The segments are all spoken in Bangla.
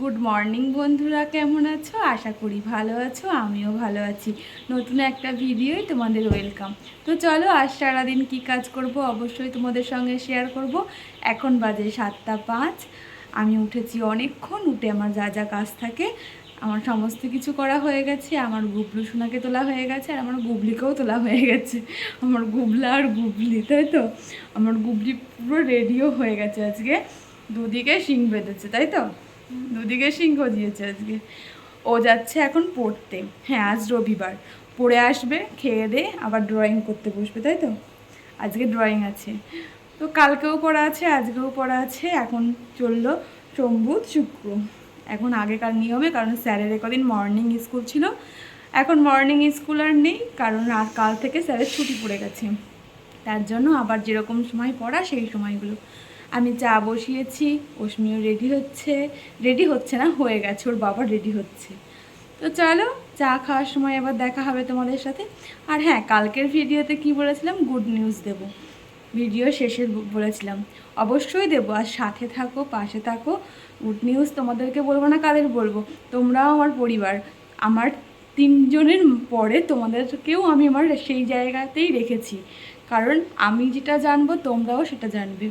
গুড মর্নিং বন্ধুরা, কেমন আছো? আশা করি ভালো আছো, আমিও ভালো আছি। নতুন একটা ভিডিওই তোমাদের ওয়েলকাম তো চলো, আজ সারাদিন কী কাজ করব অবশ্যই তোমাদের সঙ্গে শেয়ার করব। এখন বাজে সাতটা পাঁচ। আমি উঠেছি অনেকক্ষণ, উঠে আমার যা যা কাজ থাকে, আমার সমস্ত কিছু করা হয়ে গেছে। আমার গুবলু সোনাকে তোলা হয়ে গেছে, আর আমার গুবলিকেও তোলা হয়ে গেছে। আমার গুবলা আর গুবলি, তাই তো? আমার গুবলি পুরো রেডিও হয়ে গেছে আজকে। দুদিকে শিং বেঁধেছে, তাই তো? দুদিকে সিংহ দিয়েছে আজকে। ও যাচ্ছে এখন পড়তে। হ্যাঁ আজ রবিবার। পড়ে আসবে, খেয়ে দে, আবার ড্রয়িং করতে বসবে, তাই তো? আজকে ড্রয়িং আছে। তো কালকেও পড়া আছে, আজকেও পড়া আছে। এখন চলল সোম বুধ শুক্র। এখন আগেকার নিয়মে, কারণ স্যারের কদিন মর্নিং স্কুল ছিল। এখন মর্নিং স্কুল আর নেই, কারণ আর কাল থেকে স্যারের ছুটি পড়ে গেছে। তার জন্য আবার যেরকম সময় পড়া, সেই সময়গুলো। আমি চা বসিয়েছি অশ্মিও রেডি হচ্ছে। রেডি হচ্ছে না, হয়ে গেছে, ওর বাবা রেডি হচ্ছে। তো চলো, চা খাওয়ার সময় আবার দেখা হবে তোমাদের সাথে। আর হ্যাঁ কালকের ভিডিওতে কি বলেছিলাম? গুড নিউজ দেব। ভিডিও শেষে বলেছিলাম। অবশ্যই দেবো, আর সাথে থাকো, পাশে থাকো। গুড নিউজ তোমাদেরকে বলব না, কাদের বলব? তোমরাও আমার পরিবার। আমার তিনজনের পরে তোমাদেরকেও আমি আমার সেই জায়গাতেই রেখেছি। কারণ আমি যেটা জানব, তোমরাও সেটা জানবে।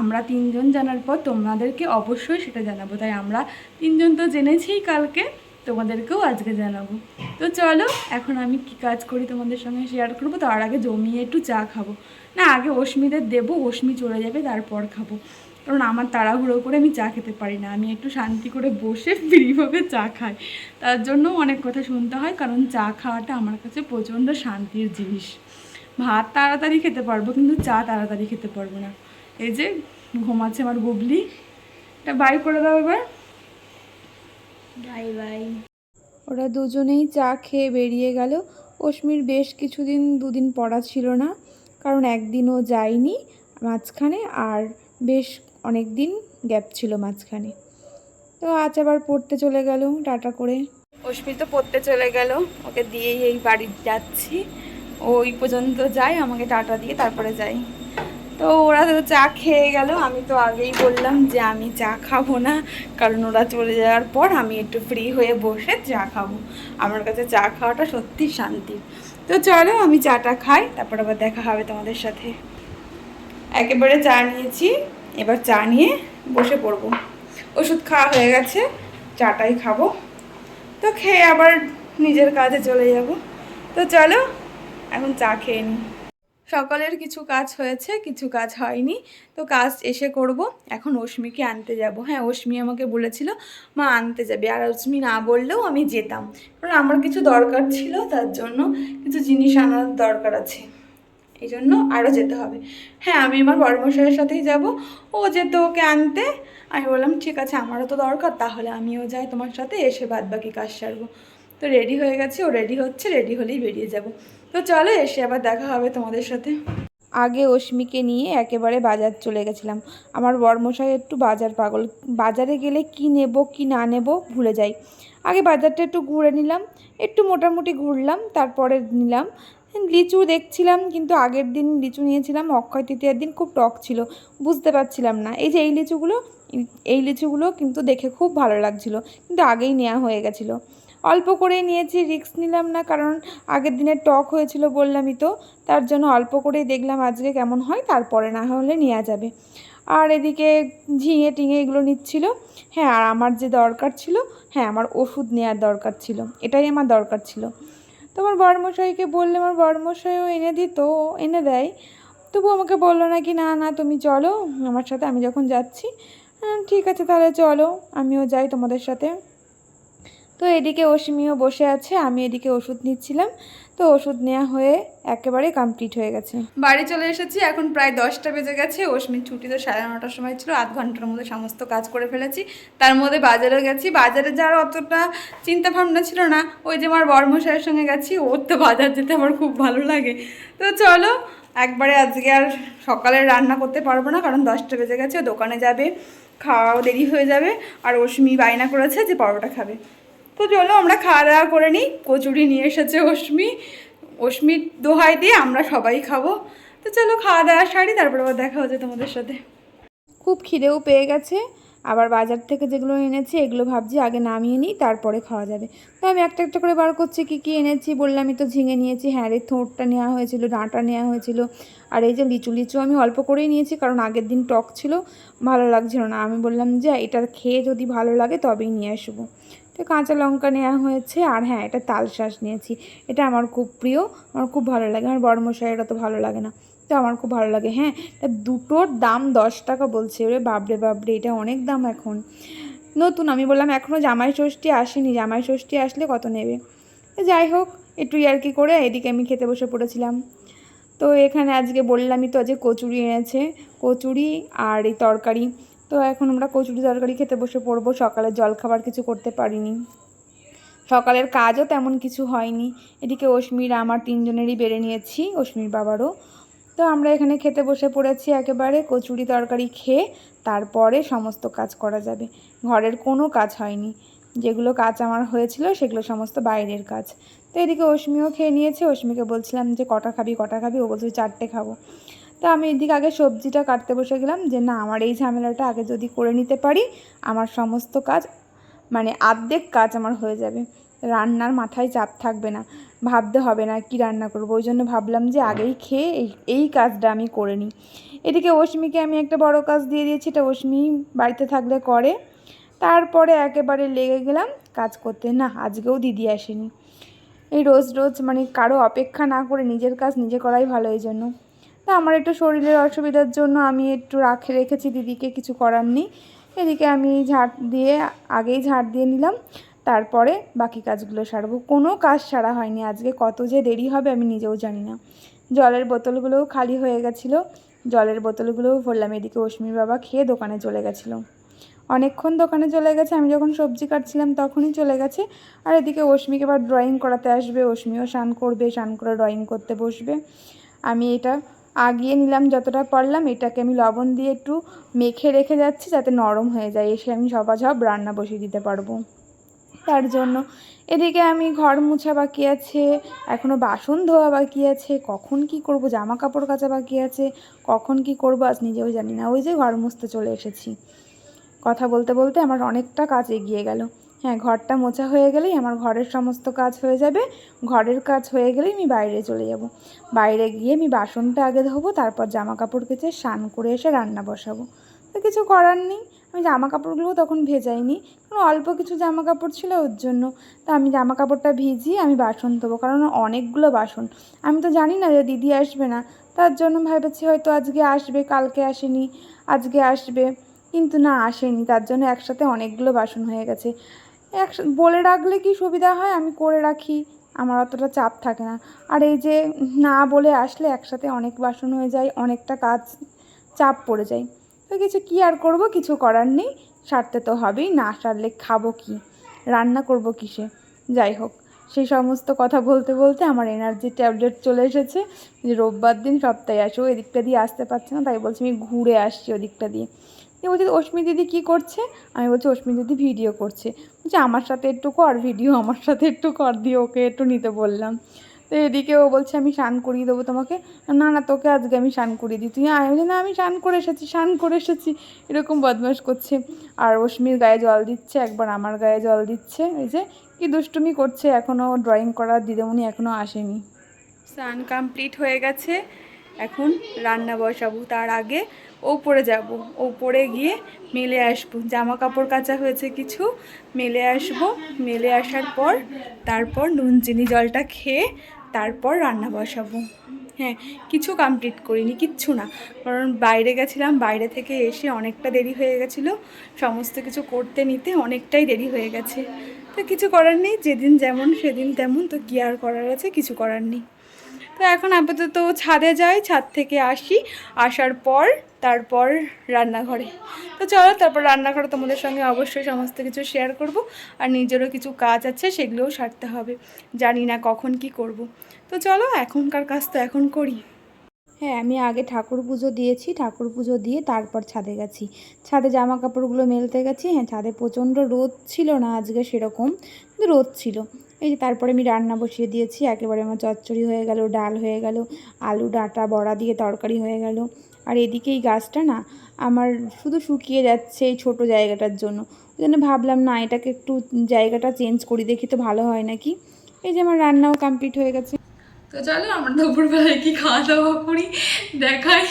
আমরা তিনজন জানার পর তোমাদেরকে অবশ্যই সেটা জানাব। তাই আমরা তিনজন তো জেনেছিই কালকে, তোমাদেরকেও আজকে জানাব। তো চলো, এখন আমি কি কাজ করি তোমাদের সঙ্গে শেয়ার করব? তার আগে জমিয়ে একটু চা খাব। না, আগে অশ্মিদের দেবো, অশ্মি চলে যাবে, তারপর খাব। কারণ আমার তাড়াহুড়ো করে আমি চা খেতে পারি না। আমি একটু শান্তি করে বসে ফ্রিভাবে চা খাই। তার জন্য অনেক কথা শুনতে হয়, কারণ চা খাওয়াটা আমার কাছে প্রচণ্ড শান্তির জিনিস। ভাত তাড়াতাড়ি খেতে পারব, কিন্তু চা তাড়াতাড়ি খেতে পারব না। এই যে ঘুমাচ্ছে আমার গুবলি এটা বাই করে দাও এবার। Bye bye. ওরা দুজনেই চা খেয়ে বেরিয়ে গেল। অশ্মির বেশ কিছুদিন দুদিন পড়া ছিল না কারণ একদিনও যায়নি মাঝখানে আর বেশ অনেক দিন গ্যাপ ছিল মাঝখানে। তো আজ আবার পড়তে চলে গেল টাটা করে। অশ্মি তো পড়তে চলে গেল ওকে দিয়েই এই বাড়ি যাচ্ছি। ওই পর্যন্ত যাই আমাকে টাটা দিয়ে তারপরে যাই। তো ওরা তো চা খেয়ে গেল। আমি তো আগেই বললাম যে আমি চা খাব না, কারণ ওরা চলে যাওয়ার পর আমি একটু ফ্রি হয়ে বসে চা খাব। আমার কাছে চা খাওয়াটা সত্যি শান্তি। তো চলো আমি চাটা খাই, তারপর আবার দেখা হবে তোমাদের সাথে। একেবারে চা নিয়েছি, এবার চা নিয়ে বসে পড়ব। ওষুধ খাওয়া হয়ে গেছে, চাটাই খাব। তো খেয়ে আবার নিজের কাজে চলে যাব। তো চলো, এখন চা খেয়ে নিই। সকালের কিছু কাজ হয়েছে, কিছু কাজ হয়নি। তো কাজ এসে করব। এখন অশ্মিকে আনতে যাব। হ্যাঁ অশ্মি আমাকে বলেছিল, মা, আনতে যাবে। আর অশ্মি না বললেও আমি যেতাম। কারণ আমার কিছু দরকার ছিল, তার জন্য কিছু জিনিস আনার দরকার আছে। এই জন্য আরও যেতে হবে। হ্যাঁ আমি আমার বড়মশাইয়ের সাথেই যাব। ও যেত ওকে আনতে। আমি বললাম, ঠিক আছে, আমারও তো দরকার, তাহলে আমিও যাই তোমার সাথে, এসে বাদ বাকি কাজ সারবো। তো রেডি হয়ে গেছে, ও রেডি হচ্ছে রেডি হলেই বেরিয়ে যাব। তো চলো এসে আবার দেখা হবে তোমাদের সাথে। আগে অশ্মিকে নিয়ে একেবারে বাজার চলে গেছিলাম। আমার বরমশাই একটু বাজার পাগল। বাজারে গেলে কি নেব, কি না নেব, ভুলে যাই। আগে বাজারটা একটু ঘুরে নিলাম, একটু মোটামুটি ঘুরলাম, তারপরে নিলাম। লিচু দেখছিলাম, কিন্তু আগের দিন লিচু নিয়েছিলাম, অক্ষয় তৃতীয়ার দিন খুব টক ছিল, বুঝতে পারছিলাম না। এই যে এই লিচুগুলো এই লিচুগুলো কিন্তু দেখে খুব ভালো লাগছিল, কিন্তু আগেই নেওয়া হয়ে গেছিল। অল্প করে নিয়েছি রিস্ক নিলাম না কারণ আগের দিনের টক হয়েছিল বললামই তো তার জন্য অল্প করেই দেখলাম আজকে কেমন হয় তারপরে না হলে নেওয়া যাবে। আর এদিকে ঝিঙে টিঙে এগুলো নিচ্ছিল হ্যাঁ আর আমার যে দরকার ছিল হ্যাঁ আমার ওষুধ নেওয়ার দরকার ছিল এটাই আমার দরকার ছিল। তো আমার বড়মশাইকে বললে আমার বড়মশাইও এনে দিত এনে দেয় তবু আমাকে বলল নাকি না না তুমি চলো আমার সাথে আমি যখন যাচ্ছি হ্যাঁ, ঠিক আছে তাহলে চলো আমিও যাই তোমাদের সাথে। তো এদিকে অসীমিও বসে আছে, আমি এদিকে ওষুধ নিচ্ছিলাম। তো ওষুধ নেওয়া হয়ে একেবারে কমপ্লিট হয়ে গেছে। বাড়ি চলে এসেছি, এখন প্রায় দশটা বেজে গেছে। অশ্মির ছুটি তো সাড়ে নটার সময় ছিল, আধ ঘণ্টার মধ্যে সমস্ত কাজ করে ফেলেছি। তার মধ্যে বাজারে গেছি। বাজারে যাওয়ার অতটা চিন্তা ভাবনা ছিল না। ওই যে আমার বর্মশাইয়ের সঙ্গে গেছি, ওর তো বাজার যেতে আমার খুব ভালো লাগে। তো চলো, একবারে আজকে আর সকালে রান্না করতে পারব না, কারণ দশটা বেজে গেছে দোকানে যাবে, খাওয়াও দেরি হয়ে যাবে। আর অশ্মি বায়না করেছে যে পরোটা খাবে। তো চলো আমরা খাওয়া দাওয়া করে নিই। কচুরি নিয়ে এসেছে অশ্মি। অশ্মির দোহাই দিয়ে আমরা সবাই খাব। তো চলো খাওয়া দাওয়া সারি, তারপরে আবার দেখা হচ্ছে তোমাদের সাথে। খুব খিদেও পেয়ে গেছে। আবার বাজার থেকে যেগুলো এনেছি, এগুলো ভাবছি আগে নামিয়ে নিই, তারপরে খাওয়া যাবে। তো আমি একটা একটা করে বার করছি, কী কী এনেছি বললামই তো ঝিঙে নিয়েছি হ্যাঁ রে, থোঁটটা নেওয়া হয়েছিল, ডাঁটা নেওয়া হয়েছিল। আর এই যে লিচু লিচু আমি অল্প করেই নিয়েছি, কারণ আগের দিন টক ছিল, ভালো লাগছিল না। আমি বললাম, যে, এটা খেয়ে যদি ভালো লাগে তবেই নিয়ে আসব। তো কাঁচা লঙ্কা নেওয়া হয়েছে আর হ্যাঁ এটা তাল শাঁস নিয়েছি। এটা আমার খুব প্রিয়, আমার খুব ভালো লাগে। আমার বড় মশাইয়ের অত ভালো লাগে না, তো আমার খুব ভালো লাগে। হ্যাঁ এটা দুটোর দাম দশ টাকা বলছে। ওরে বাবরে বাবরে এটা অনেক দাম এখন। নতুন, আমি বললাম এখনও জামাই ষষ্ঠী আসেনি। জামাই ষষ্ঠী আসলে কত নেবে? যাই হোক, একটু ইয়ার্কি করে এদিকে আমি খেতে বসে পড়েছিলাম। তো এখানে আজকে বললামই তো আজকে কচুরি এনেছে, কচুরি আর এই তরকারি। তো এখন আমরা কচুরি তরকারি খেতে বসে পড়ব। সকালে জলখাবার কিছু করতে পারিনি। সকালের কাজও তেমন কিছু হয়নি। এদিকে অশ্মির, আমার তিনজনেরই বেড়ে নিয়েছি, অশ্মির বাবারও। তো আমরা এখানে খেতে বসে পড়েছি একেবারে কচুরি তরকারি খেয়ে, তারপরে সমস্ত কাজ করা যাবে। ঘরের কোনো কাজ হয়নি। যেগুলো কাজ আমার হয়েছিল, সেগুলো সমস্ত বাইরের কাজ। তো এদিকে অশ্মিও খেয়ে নিয়েছে। অশ্মিকে বলছিলাম যে, কটা খাবি কটা খাবি? ও বলছিল চারটে খাব। তো আমি এদিকে আগে সবজিটা কাটতে বসে গেলাম যে না, আমার এই ঝামেলাটা আগে যদি করে নিতে পারি, আমার সমস্ত কাজ মানে আর্ধেক কাজ আমার হয়ে যাবে। রান্নার মাথায় চাপ থাকবে না, ভাবতে হবে না কি রান্না করব। ওই জন্য ভাবলাম যে আগেই খেয়ে এই এই কাজটা আমি করে নিই। এদিকে অশ্মিকে আমি একটা বড় কাজ দিয়ে দিয়েছি, এটা অশ্মি বাড়িতে থাকলে করে। তারপরে একেবারে লেগে গেলাম, কাজ করতে। না, আজকেও দিদি আসেনি। এই রোজ রোজ মানে কারও অপেক্ষা না করে নিজের কাজ নিজে করাই ভালো এই জন্য। তা আমার একটু শরীরের অসুবিধার জন্য আমি একটু রাখে রেখেছি, দিদিকে কিছু করার নেই। এদিকে আমি ঝাড় দিয়ে, আগেই ঝাড় দিয়ে নিলাম। তারপরে বাকি কাজগুলো সারবো। কোনো কাজ সারা হয়নি আজকে। কত যে দেরি হবে আমি নিজেও জানি না। জলের বোতলগুলোও খালি হয়ে গেছিল। জলের বোতলগুলোও ভরলাম। এদিকে অশ্মির বাবা খেয়ে দোকানে চলে গেছিল। অনেকক্ষণ দোকানে চলে গেছে। আমি যখন সবজি কাটছিলাম তখনই চলে গেছে। আর এদিকে অশ্মিকে এবার ড্রয়িং করাতে আসবে। অশ্মিও স্নান করবে, স্নান করে ড্রয়িং করতে বসবে। আমি এটা আগিয়ে নিলাম যতটা পারলাম, এটাকে আমি লবণ দিয়ে একটু মেখে রেখে যাচ্ছি যাতে নরম হয়ে যায়। এসে আমি ঝপাঝপ রান্না বসিয়ে দিতে পারব। তার জন্য এদিকে আমি ঘর মুছা বাকি আছে এখনও বাসন ধোয়া বাকি আছে, কখন কি করব জামা কাপড় কাচা বাকি আছে, কখন কি করব আজ নিজেও জানি না। ওই যে ঘর মুছতে চলে এসেছি। কথা বলতে বলতে আমার অনেকটা কাজ এগিয়ে গেল। হ্যাঁ ঘরটা মোছা হয়ে গেলেই আমার ঘরের সমস্ত কাজ হয়ে যাবে। ঘরের কাজ হয়ে গেলেই আমি বাইরে চলে যাব। বাইরে গিয়ে আমি বাসনটা আগে ধোবো, তারপর জামা কাপড় কেচে স্নান করে এসে রান্না বসাবো। তো কিছু করার নেই। আমি জামা কাপড়গুলোও তখন ভেজাইনি। কারণ অল্প কিছু জামা কাপড় ছিল ওর জন্য। তো আমি জামা কাপড়টা ভিজিয়ে আমি বাসন ধোবো, কারণ অনেকগুলো বাসন। আমি তো জানি না যে দিদি আসবে না। তার জন্য ভেবেছি হয়তো আজকে আসবে, কালকে আসেনি, আজকে আসবে। কিন্তু না, আসেনি। তার জন্য একসাথে অনেকগুলো বাসন হয়ে গেছে। এক বলে রাখলে কি সুবিধা হয়? আমি করে রাখি। আমার অতটা চাপ থাকে না। আর এই যে না বলে আসলে একসাথে অনেক বাসন হয়ে যায়, অনেকটা কাজ চাপ পড়ে যায়। তো কিছু কী আর করব? কিছু করার নেই। সারতে তো হবেই। না সারলে খাব কি? রান্না করব কিসে? যাই হোক, সেই সমস্ত কথা বলতে বলতে আমার এনার্জি ট্যাবলেট চলে এসেছে। যে রোববার দিন সপ্তাহে আসো এদিকটা দিয়ে আসতে পারছে না, তাই বলছি আমি ঘুরে আসছি ওদিকটা দিয়ে। দিয়ে বলছি অশ্মি দিদি কী করছে? আমি বলছি অশ্মি দিদি ভিডিও করছে। বলছে, আমার সাথে একটু কর ভিডিও আমার সাথে একটু কর। দিয়ে ওকে একটু নিতে বললাম। তো এদিকে ও বলছে, আমি স্নান করিয়ে দেবো তোমাকে। না না, তোকে আজকে আমি স্নান করিয়ে দিই। তুই, আমি বলছি, না, আমি স্নান করে এসেছি, স্নান করে এসেছি। এরকম বদমাস করছে। আর অশ্মির গায়ে জল দিচ্ছে, একবার আমার গায়ে জল দিচ্ছে। এই যে, কি দুষ্টুমি করছে এখনও ড্রয়িং করার দিদিমণি এখনও আসেনি। স্নান কমপ্লিট হয়ে গেছে। এখন রান্না বসাবো। তার আগে ওপরে যাব। ওপরে গিয়ে মেলে আসব। জামা কাপড় কাচা হয়েছে কিছু, মেলে আসব। মেলে আসার পর তারপর নুন চিনি জলটা খেয়ে তারপর রান্না বসাবো। হ্যাঁ কিছু কমপ্লিট করিনি, কিচ্ছু না। কারণ বাইরে গেছিলাম, বাইরে থেকে এসে অনেকটা দেরি হয়ে গেছিল। সমস্ত কিছু করতে নিতে অনেকটাই দেরি হয়ে গেছে। তো কিছু করার নেই, যেদিন যেমন সেদিন তেমন। তো কী আর করার আছে? কিছু করার নেই। তো এখন আপাতত ছাদে যাই, ছাদ থেকে আসি। আসার পর তারপর রান্নাঘরে। তো চলো, তারপর রান্নাঘরে তোমাদের সঙ্গে অবশ্যই সমস্ত কিছু শেয়ার করব। আর নিজেরও কিছু কাজ আছে, সেগুলোও সারতে হবে। জানি না কখন কি করব। তো চলো, এখনকার কাজ তো এখন করি। হ্যাঁ আমি আগে ঠাকুর পুজো দিয়েছি, ঠাকুর পুজো দিয়ে তারপর ছাদে গেছি। ছাদে জামা কাপড়গুলো মেলতে গেছি হ্যাঁ ছাদে প্রচণ্ড রোদ ছিল না আজকে সেরকম, কিন্তু রোদ ছিল। এই যে তারপরে আমি রান্না বসিয়ে দিয়েছি, একেবারে আমার চচ্চড়ি হয়ে গেল, ডাল হয়ে গেল, আলু, ডাঁটা, বড়া দিয়ে তরকারি হয়ে গেল। আর এদিকে এই গাছটা না আমার শুধু শুকিয়ে যাচ্ছে এই ছোটো জায়গাটার জন্য। ওই জন্য ভাবলাম, না, এটাকে একটু জায়গাটা চেঞ্জ করি, দেখি তো ভালো হয় নাকি। এই যে আমার রান্নাও কমপ্লিট হয়ে গেছে। তো চলো আমরা দুপুরবেলায় কি খাওয়া দাওয়া করি, দেখাই।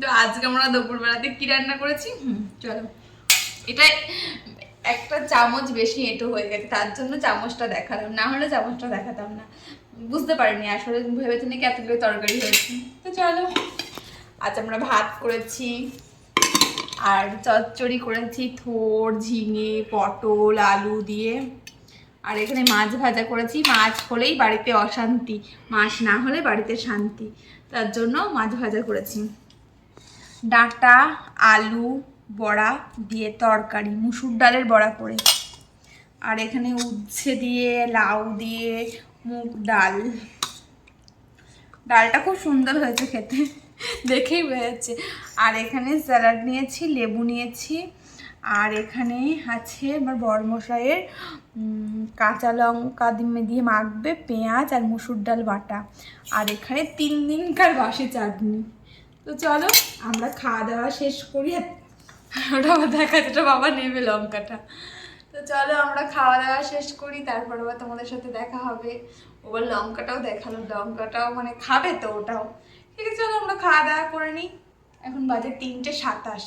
তো আজকে আমরা দুপুরবেলাতে কি রান্না করেছি? হুম, চলো। এটা একটা চামচ বেশি এঁটো হয়ে গেছে, তার জন্য চামচটা দেখালাম, না হলে চামচটা দেখাতাম না। বুঝতে পারিনি আসলে, ভেবেছি নাকি এতগুলো তরকারি হয়েছে। তো চলো। আজ আমরা ভাত করেছি, আর চচ্চড়ি করেছি থোর ঝিঙে, পটল, আলু দিয়ে। আর এখানে মাছ ভাজা করেছি, মাছ হলেই বাড়িতে অশান্তি, মাছ না হলে বাড়িতে শান্তি। তার জন্য মাছ ভাজা করেছি। ডাঁটা, আলু, বড়া দিয়ে তরকারি, মুসুর ডালের বড়া করে। আর এখানে উচ্ছে দিয়ে, লাউ দিয়ে, মুগ ডাল। ডালটা খুব সুন্দর হয়েছে খেতে, দেখেই বোঝা আর এখানে স্যালাড নিয়েছি, লেবু নিয়েছি আর এখানে আছে আমার বরমশাইয়ের কাঁচা লঙ্কা দিয়ে দিয়ে মাখবে পেঁয়াজ আর মুসুর ডাল বাটা। আর এখানে তিন দিনকার বাসি চাটনি। তো চলো, আমরা খাওয়া দাওয়া শেষ করি। ওটা দেখা যেটা বাবা নেবে লঙ্কাটা। তো চলো, আমরা খাওয়া দাওয়া শেষ করি, তারপর আবার তোমাদের সাথে দেখা হবে। ওবার লঙ্কাটাও দেখাল, লঙ্কাটাও মানে খাবে তো ওটাও। ঠিক আছে, চলো, আমরা খাওয়া দাওয়া করে নিই। এখন বাজে তিনটে সাতাশ।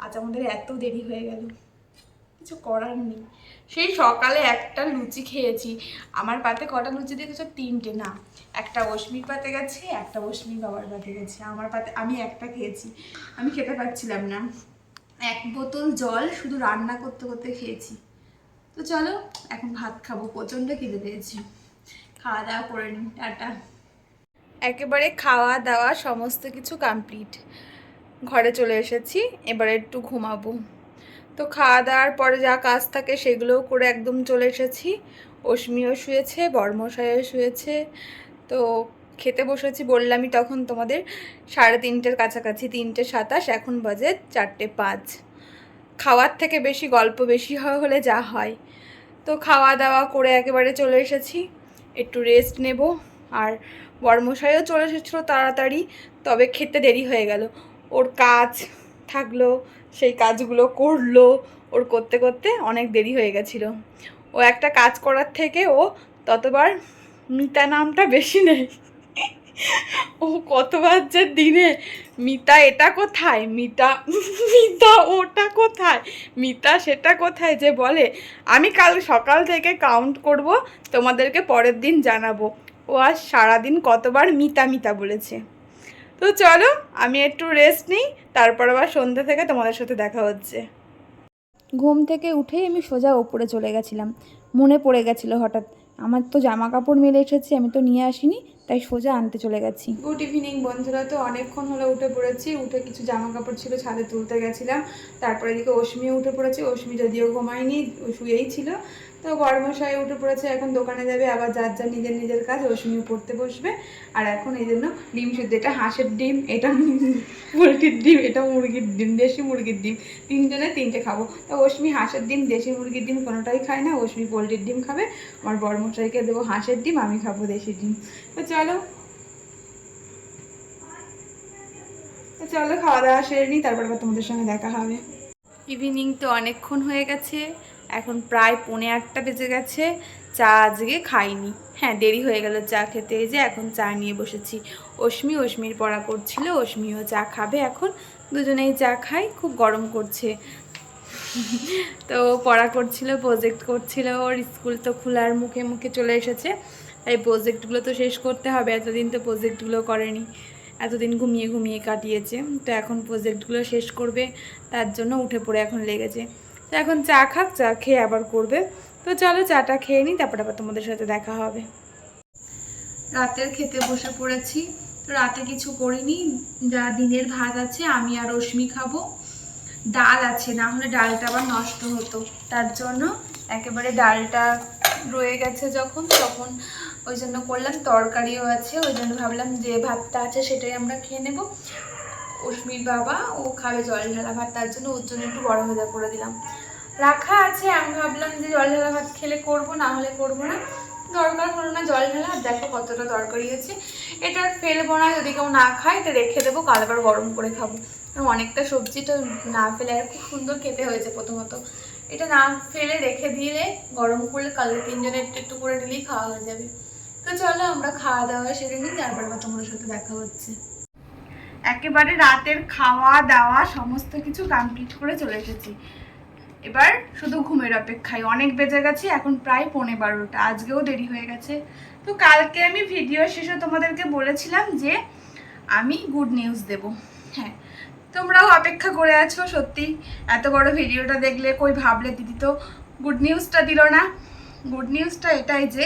আজ আমাদের এত দেরি হয়ে গেল। কিছু করার নেই। সেই সকালে একটা লুচি খেয়েছি। আমার পাতে কটা লুচি দেখেছ? তিনটে। না একটা অশ্মির পাতে গেছে একটা অশ্মির বাবার পাতে গেছে। আমার পাতে আমি একটা খেয়েছি। আমি খেতে পারছিলাম না। এক বোতল জল শুধু রান্না করতে করতে খেয়েছি। তো চলো এখন ভাত খাব। প্রচণ্ড খিদে পেয়েছি। খাওয়া দাওয়া করে নিই। টাটা। একেবারে খাওয়া দাওয়া সমস্ত কিছু কমপ্লিট ঘরে চলে এসেছি, এবারে একটু ঘুমাবো। তো খাওয়া দাওয়ার পরে যা কাজ থাকে সেগুলোও করে একদম চলে এসেছি। অশ্মিও শুয়েছে, বর্মশাইও শুয়েছে। তো খেতে বসেছি বললামই তখন তোমাদের, সাড়ে তিনটের কাছাকাছি, তিনটে সাতাশ, এখন বাজে চারটে পাঁচ। খাওয়ার থেকে বেশি, গল্প বেশি হয় হলে যা হয়। তো খাওয়া দাওয়া করে একেবারে চলে এসেছি, একটু রেস্ট নেব। আর বর্মশাইও চলে এসেছিল তাড়াতাড়ি, তবে খেতে দেরি হয়ে গেল। ওর কাজ থাকল, সেই কাজগুলো করল। ওর করতে করতে অনেক দেরি হয়ে গেছিল। ও একটা কাজ করার থেকে ও ততবার মিতা নামটা বেশি নেই। ও কতবার যে দিনে, মিতা এটা কোথায়? মিতা মিতা ওটা কোথায়? মিতা সেটা কোথায়? যে বলে, আমি কাল সকাল থেকে কাউন্ট করব, তোমাদেরকে পরের দিন জানাব। ও আজ সারাদিন কতবার মিতা মিতা বলেছে। তো চলো আমি একটু রেস্ট নিই তারপর আবার সন্ধ্যা থেকে তোমাদের সাথে দেখা হচ্ছে। ঘুম থেকে উঠেই আমি সোজা ওপরে চলে গেছিলাম। মনে পড়ে গেছিল হঠাৎ। আমার তো জামা কাপড় মেলে এসেছে আমি তো নিয়ে আসিনি তাই সোজা আনতে চলে গেছি। গুড ইভিনিং বন্ধুরা তো অনেকক্ষণ হলো উঠে পড়েছি। উঠে কিছু জামা কাপড় ছিল ছাদে তুলতে গেছিলাম। তারপরে এদিকে অশ্মিও উঠে পড়েছে। অশ্মি যদিও ঘুমায়নি ও শুয়েই ছিল। তো বড়মশাই উঠে পড়েছে, এখন দোকানে যাবে, আবার যার যার নিজের নিজের কাজ অশ্মিও পড়তে বসবে। আর এখন এই জন্য ডিম সিদ্ধ, এটা হাঁসের ডিম, এটা পোলট্রির ডিম, এটা মুরগির ডিম, দেশি মুরগির ডিম। তিনজনে তিনটে খাব। তো অশ্মি হাঁসের ডিম, দেশি মুরগির ডিম কোনোটাই খায় না অশ্মি পোলট্রির ডিম খাবে। আমার বড়মশাইকে দেবো হাঁসের ডিম, আমি খাব দেশি ডিম। তো চলো। তো চলো, খাওয়া দাওয়া সেরে নিই, তারপর তোমাদের সঙ্গে দেখা হবে। ইভিনিং তো অনেকক্ষণ হয়ে গেছে। এখন প্রায় পৌনে আটটা বেজে গেছে, চা আজকে খাইনি। হ্যাঁ দেরি হয়ে গেল চা খেতে যে এখন চা নিয়ে বসেছি। অশ্মি অশ্মির পড়া করছিল, অশ্মিও চা খাবে এখন। দুজনেই চা খাই, খুব গরম করছে। তো পড়া করছিল প্রজেক্ট করছিল, ওর স্কুল তো খোলার মুখে মুখে চলে এসেছে। তাই প্রজেক্টগুলো তো শেষ করতে হবে, এতদিন তো প্রজেক্টগুলো করেনি। এতদিন ঘুমিয়ে ঘুমিয়ে কাটিয়েছে। তো এখন প্রজেক্টগুলো শেষ করবে, তার জন্য উঠে পড়ে এখন লেগেছে। তো এখন চা খাক, চা খেয়ে আবার করবে। তো চলো চাটা খেয়ে নিই, তারপর আবার তোমাদের সাথে দেখা হবে। রাতের খেতে বসে পড়েছি, তো রাতে কিছু করিনি। যা দিনের ভাত আছে, আমি আর রশ্মি খাব। ডাল আছে, না হলে ডালটা আবার নষ্ট হতো। তার জন্য একেবারে ডালটা রয়ে গেছে যখন, তখন ওই জন্য করলাম। তরকারিও আছে, ওই জন্য ভাবলাম যে ভাতটা আছে সেটাই আমরা খেয়ে নেব। অশ্মির বাবা ও খাবে জল ঢালা ভাত, তার জন্য ওর জন্য একটু বড় ভাজা করে দিলাম। রাখা আছে, আমি ভাবলাম যে জল ঢালা ভাত খেলে করব, না হলে করব না। দরকার হলো না জল ঢালা, আর দেখো কতটা দরকারি আছে এটা ফেলব না, যদি কেউ না খায়, এটা রেখে দেবো, কাল আবার গরম করে খাব। অনেকটা সবজিটা না ফেলে, আর খুব সুন্দর খেতে হয়েছে প্রথমত। এটা না ফেলে রেখে দিলে গরম করলে কালকে তিনজনে একটু একটু করে নিলেই খাওয়া হয়ে যাবে। তো চলো আমরা খাওয়া দাওয়া সেরে নিই, তারপর আবার তোমাদের সাথে দেখা হচ্ছে। একেবারে রাতের খাওয়া দাওয়া সমস্ত কিছু কমপ্লিট করে চলে এসেছি। এবার শুধু ঘুমের অপেক্ষায়, অনেক বেজে গেছে, এখন প্রায় পৌনে বারোটা, আজকেও দেরি হয়ে গেছে। তো কালকে আমি ভিডিও শেষে তোমাদেরকে বলেছিলাম যে আমি গুড নিউজ দেব। হ্যাঁ তোমরাও অপেক্ষা করে আছো, সত্যি। এত বড় ভিডিওটা দেখলে কই ভাবলে দিদি তো গুড নিউজটা দিল না। গুড নিউজটা এটাই যে,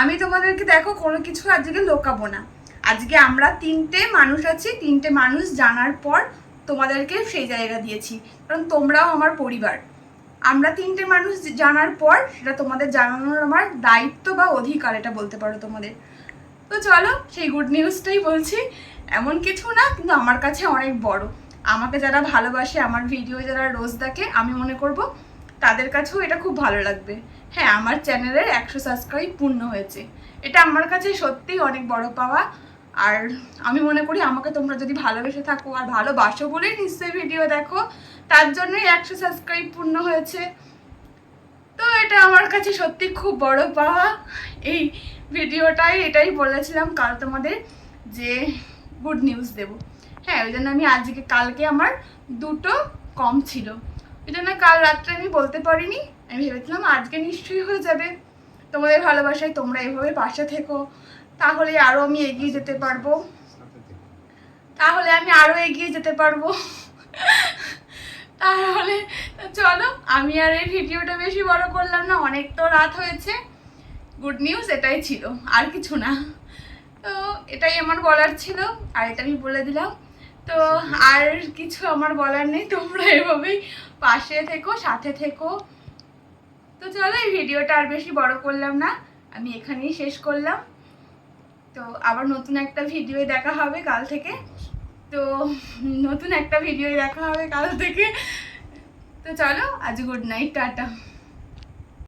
আমি তোমাদেরকে দেখো, কোনো কিছু আজকে লোকাবো না। আজকে আমরা তিনটে মানুষ আছি, তিনটে মানুষ জানার পর তোমাদেরকে সেই জায়গা দিয়েছি। কারণ তোমরাও আমার পরিবার। আমরা তিনটে মানুষ জানার পর সেটা তোমাদের জানানোর আমার দায়িত্ব বা অধিকার, এটা বলতে পারো তোমাদের। তো চলো, সেই গুড নিউজটাই বলছি। এমন কিছু না, কিন্তু আমার কাছে অনেক বড়। আমাকে যারা ভালোবাসে, আমার ভিডিও যারা রোজ দেখে, আমি মনে করব তাদের কাছেও এটা খুব ভালো লাগবে। হ্যাঁ আমার চ্যানেলের একশো সাবস্ক্রাইব পূর্ণ হয়েছে। এটা আমার কাছে সত্যিই অনেক বড় পাওয়া। আর আমি মনে করি আমাকে তোমরা যদি ভালোবেসে থাকো আর ভালোবাসো বলেই নিশ্চয়ই ভিডিও দেখো, তার জন্যই একশো সাবস্ক্রাইব পূর্ণ হয়েছে। তো এটা আমার কাছে সত্যি খুব বড় পাওয়া। এই ভিডিওটাই এটাই বলেছিলাম কাল তোমাদের যে গুড নিউজ দেব। হ্যাঁ ওই জন্য আমি আজকে, কালকে আমার দুটো কম ছিল। ওই জন্য কাল রাত্রে আমি বলতে পারিনি। আমি ভেবেছিলাম আজকে নিশ্চয়ই হয়ে যাবে। তোমাদের ভালোবাসায় তোমরা এভাবে পাশে থেকো। তাহলে আরও আমি এগিয়ে যেতে পারব। তাহলে আমি আরও এগিয়ে যেতে পারব। তাহলে চলো, আমি আর এই ভিডিওটা বেশি বড় করলাম না, অনেক তো রাত হয়েছে। গুড নিউজ এটাই ছিল, আর কিছু না। তো এটাই আমার বলার ছিল, আর এটা আমি বলে দিলাম। তো আর কিছু আমার বলার নেই, তোমরা এভাবেই পাশে থেকো, সাথে থেকো। তো চলো, এই ভিডিওটা আর বেশি বড় করলাম না, আমি এখানেই শেষ করলাম। তো আবার নতুন একটা ভিডিও দেখা হবে কাল থেকে। তো নতুন একটা ভিডিও দেখা হবে কাল থেকে। তো চলো, আজ গুড নাইট টাটা।